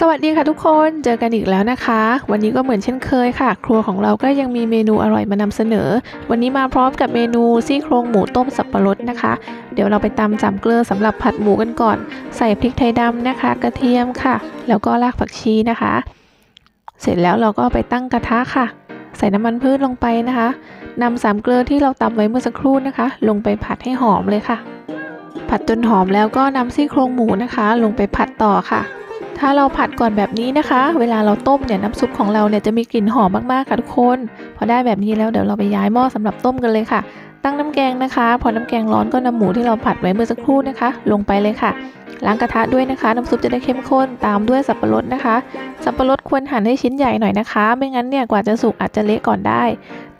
สวัสดีค่ะทุกคนเจอกันอีกแล้วนะคะ วันนี้ก็เหมือนเช่นเคยค่ะ ครัวของเราก็ยังมีเมนูอร่อยมานำเสนอ วันนี้มาพร้อมกับเมนูซี่โครงหมูต้มสับปะรดนะคะ เดี๋ยวเราไปตำจำเกลือสำหรับผัดหมูกันก่อน ใส่พริกไทยดำนะคะ กระเทียมค่ะ แล้วก็รากผักชีนะคะ เสร็จแล้วเราก็ไปตั้งกระทะค่ะ ใส่น้ำมันพืชลงไปนะคะนำสามเกลือที่เราตำไว้เมื่อสักครู่นะคะ ลงไปผัดให้หอมเลยค่ะ ผัดจนหอมแล้วก็นำซี่โครงหมูนะคะ ลงไปผัดต่อค่ะ ถ้าเราผัดก่อนแบบนี้นะคะ เวลาเราต้มเนี่ยน้ำซุปของเราเนี่ยจะมีกลิ่นหอมมากๆค่ะทุกคน พอได้แบบนี้แล้วเดี๋ยวเราไปย้ายหม้อสำหรับต้มกันเลยค่ะ ตั้งน้ำแกงนะคะ พอน้ำแกงร้อนก็นำหมูที่เราผัดไว้เมื่อสักครู่นะคะ ลงไปเลยค่ะ ล้างกระทะด้วยนะคะ น้ำซุปจะได้เข้มข้นตามด้วยสับปะรดนะคะ สับปะรดควรหั่นให้ชิ้นใหญ่หน่อยนะคะ ไม่งั้นเนี่ยกว่าจะสุกอาจจะเละก่อนได้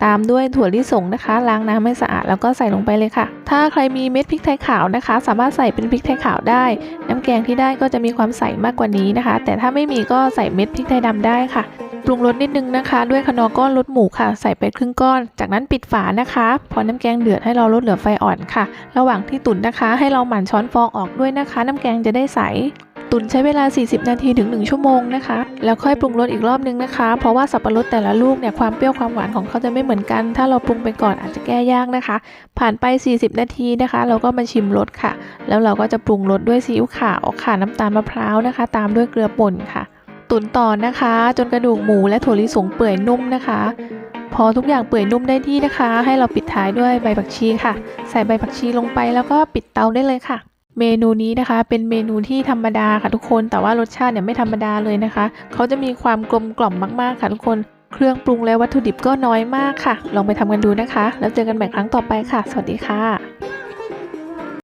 ตามด้วยถั่วลิสงนะคะ ล้างน้ำให้สะอาดแล้วก็ใส่ลงไปเลยค่ะ ถ้าใครมีเม็ดพริกไทยขาวนะคะ สามารถใส่เป็นพริกไทยขาวได้ น้ำแกงที่ได้ก็จะมีความใสมากกว่านี้นะคะ แต่ถ้าไม่มีก็ใส่เม็ดพริกไทยดำได้ค่ะ ปรุงรสนิดนึงนะคะ ด้วยคะนอก้อนรสหมูค่ะ ใส่ไปครึ่งก้อน จากนั้นปิดฝานะคะ พอน้ำแกงเดือดให้เราลดเหลือไฟอ่อนค่ะ ระหว่างที่ตุ๋นนะคะ ให้เราหมั่นช้อนฟองออกด้วยนะคะ น้ำแกงจะได้ใสตุ๋นใช้เวลา 40 นาทีถึง 1 ชั่วโมงนะคะ แล้วค่อยปรุงรสอีกรอบนึงนะคะ เพราะว่าสับปะรดแต่ละลูกเนี่ยความเปรี้ยวความหวานของเขาจะไม่เหมือนกัน ถ้าเราปรุงไปก่อนอาจจะแก้ยากนะคะ ผ่านไป 40 นาทีนะคะ เราก็มาชิมรสค่ะ แล้วเราก็จะปรุงรสด้วยซีอิ๊วขาวค่ะ น้ำตาลมะพร้าวนะคะ ตามด้วยเกลือป่นค่ะ ตุ๋นต่อนะคะ จนกระดูกหมูและถั่วลิสงเปื่อยนุ่มนะคะ พอทุกอย่างเปื่อยนุ่มได้ที่นะคะ ให้เราปิดท้ายด้วยใบผักชีค่ะ ใส่ใบผักชีลงไปแล้วก็ปิดเตาได้เลยค่ะ เมนูนี้นะคะ เป็นเมนูที่ธรรมดาค่ะทุกคน แต่ว่ารสชาติเนี่ยไม่ธรรมดาเลยนะคะ เขาจะมีความกลมกล่อมมากๆค่ะทุกคน เครื่องปรุงและวัตถุดิบก็น้อยมากค่ะ ลองไปทำกันดูนะคะ แล้วเจอกันใหม่ครั้งต่อไปค่ะ สวัสดีค่ะ